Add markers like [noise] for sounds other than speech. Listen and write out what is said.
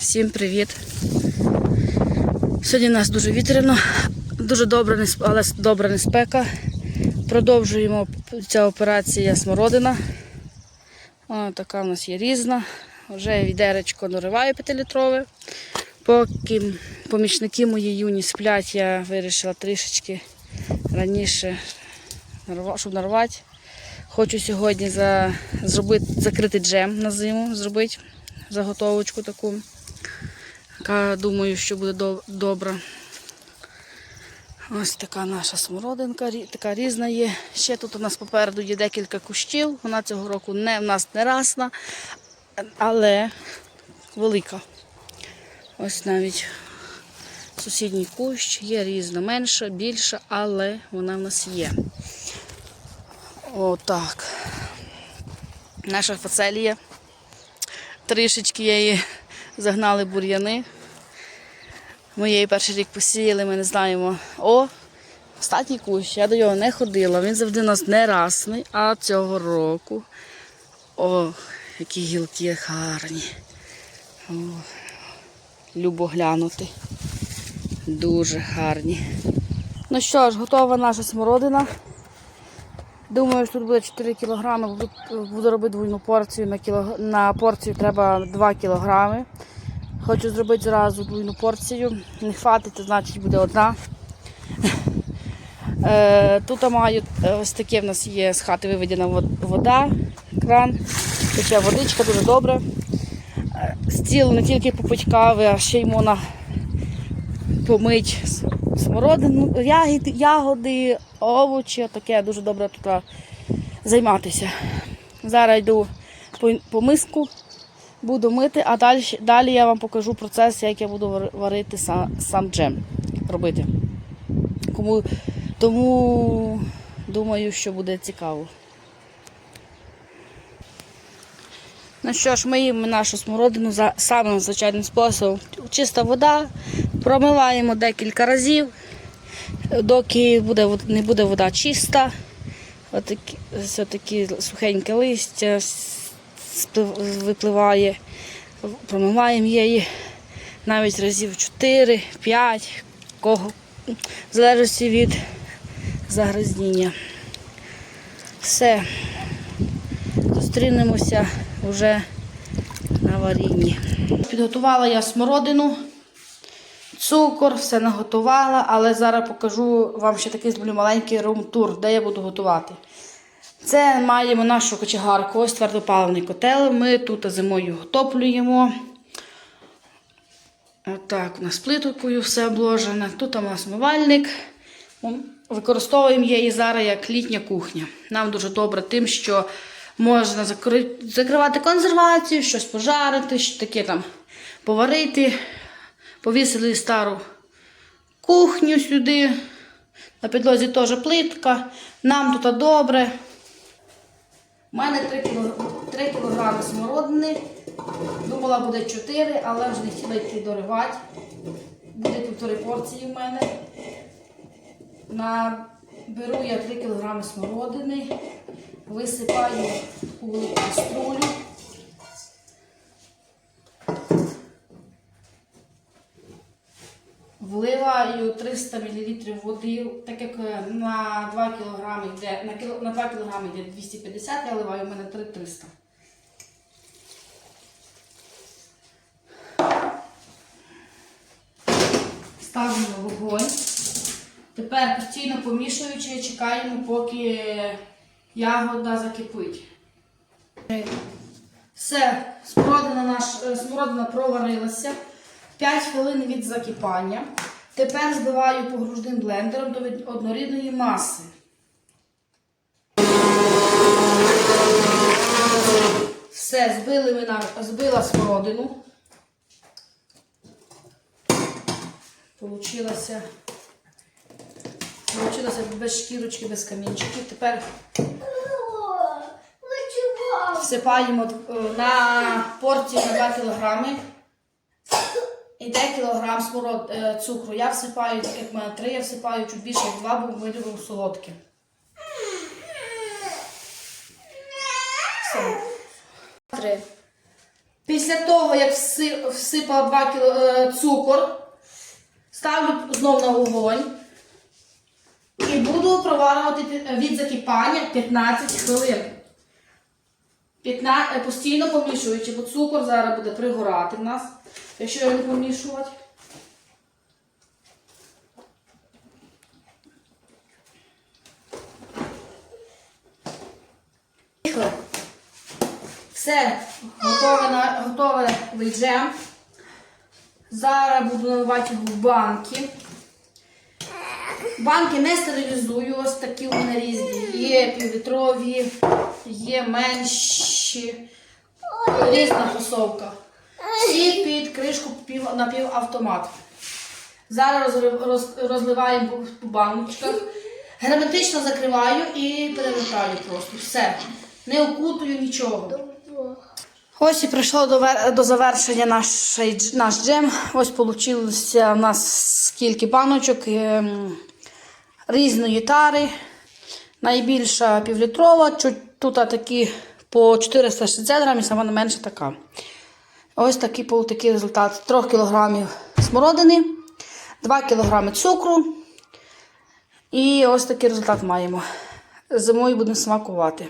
Всім привіт! Сьогодні у нас дуже вітряно, дуже добра, не але добра не спека. Продовжуємо ця операція смородина. О, така у нас є різна. Вже відеречко дориваю 5-літрове. Поки помічники мої юні сплять, я вирішила трішечки раніше, щоб нарвати. Хочу сьогодні за, зробити, закрити джем на зиму, зробити заготовочку таку. Яка думаю, що буде до- добра. Ось така наша смородинка, така різна є. Ще тут у нас попереду є декілька кущів. Вона цього року не в нас не расна, але велика. Ось навіть сусідній кущ є різна, менша, більша, але вона в нас є. Отак. Наша фацелія. Трішечки її загнали бур'яни. Ми її перший рік посіяли, ми не знаємо. О, остатній кущ, я до нього не ходила. Він завжди у нас не расний, а цього року. О, які гілки гарні. О, любо глянути. Дуже гарні. Ну що ж, готова наша смородина. Думаю, що тут буде 4 кілограми. Буду, робити двойну порцію. На, кіло, на порцію треба 2 кілограми. Хочу зробити зразу двойну порцію. Не хватить, то значить буде одна. [laughs] Е, Тут маю е, ось таке в нас є з хати виведена вода, кран, тече водичка дуже добре. Е, Стіл не тільки попить кави, а ще й можна помить смородину, ягоди, овочі, таке дуже добре тут займатися. Зараз йду по, миску, буду мити, а далі, далі я вам покажу процес, як я буду варити сам, сам джем робити. Кому, тому думаю, що буде цікаво. Ну що ж, миємо нашу смородину за самим звичайним способом. Чиста вода, промиваємо декілька разів, доки буде, не буде вода чиста. Отакі, ось такі сухеньке листя випливає, промиваємо її навіть разів 4-5, кого, в залежності від загрязнення. Все. Зустрінемося вже на варінні. Підготувала я смородину, цукор, все наготувала, але зараз покажу вам ще такий зроблю маленький рум-тур, де я буду готувати. Це маємо нашу кочегарку, ось твердопаливний котел. Ми тут зимою готоплюємо. Отак, у нас плиткою все обложене. Тут у нас мивальник. Використовуємо її зараз як літня кухня. Нам дуже добре тим, що можна закривати консервацію, щось пожарити, що таке там поварити. Повісили стару кухню сюди. На підлозі теж плитка. Нам тут добре. У мене 3 кіло- 3 кілограми смородини. Думала, буде 4, але вже не хотіла йти доривати. Буде півтори порції в мене. На... Беру я 3 кг смородини, висипаю у велику каструлю. Вливаю 300 мл води, так як е, на 2 кг йде, на, кіло, на 2 кг йде 250, я вливаю, у мене 300. Ставимо вогонь. Тепер постійно помішуючи, чекаємо, поки ягода закипить. Все, смородина, наш, е, смородина проварилася. 5 хвилин від закипання. Тепер збиваю погружним блендером до однорідної маси. Все, збили ми на, збила смородину. Получилося, получилося без шкірочки, без камінчиків. Тепер всипаємо е, на порцію на 2 кг. Іде кілограм смород, е, цукру. Я всипаю, так як в мене 3, я всипаю чуть більше як 2, бо ми любимо солодке. Три. Після того, як вси- всипала 2 кг е, цукор, ставлю знов на вогонь і буду проварювати від закипання 15 хвилин. 15, е, постійно помішуючи, бо цукор зараз буде пригорати в нас, якщо його не помішувати. Все, готове, джем. Зараз буду наливати в банки. Банки не стерилізую, ось такі у мене різні. Є півлітрові, є менші, різна фасовка. Всі під кришку напівавтомат. Зараз розливаємо по, баночках. Герметично закриваю і перевертаю просто. Все. Не окутую нічого. Ось і прийшло до, до завершення наш, наш джем. Ось вийшло у нас скільки баночок ем, різної тари. Найбільша півлітрова, тут такі по 460 грамів, сама не менша така. Ось такий був такий результат. 3 кг смородини, 2 кг цукру. І ось такий результат маємо. Зимою будемо смакувати.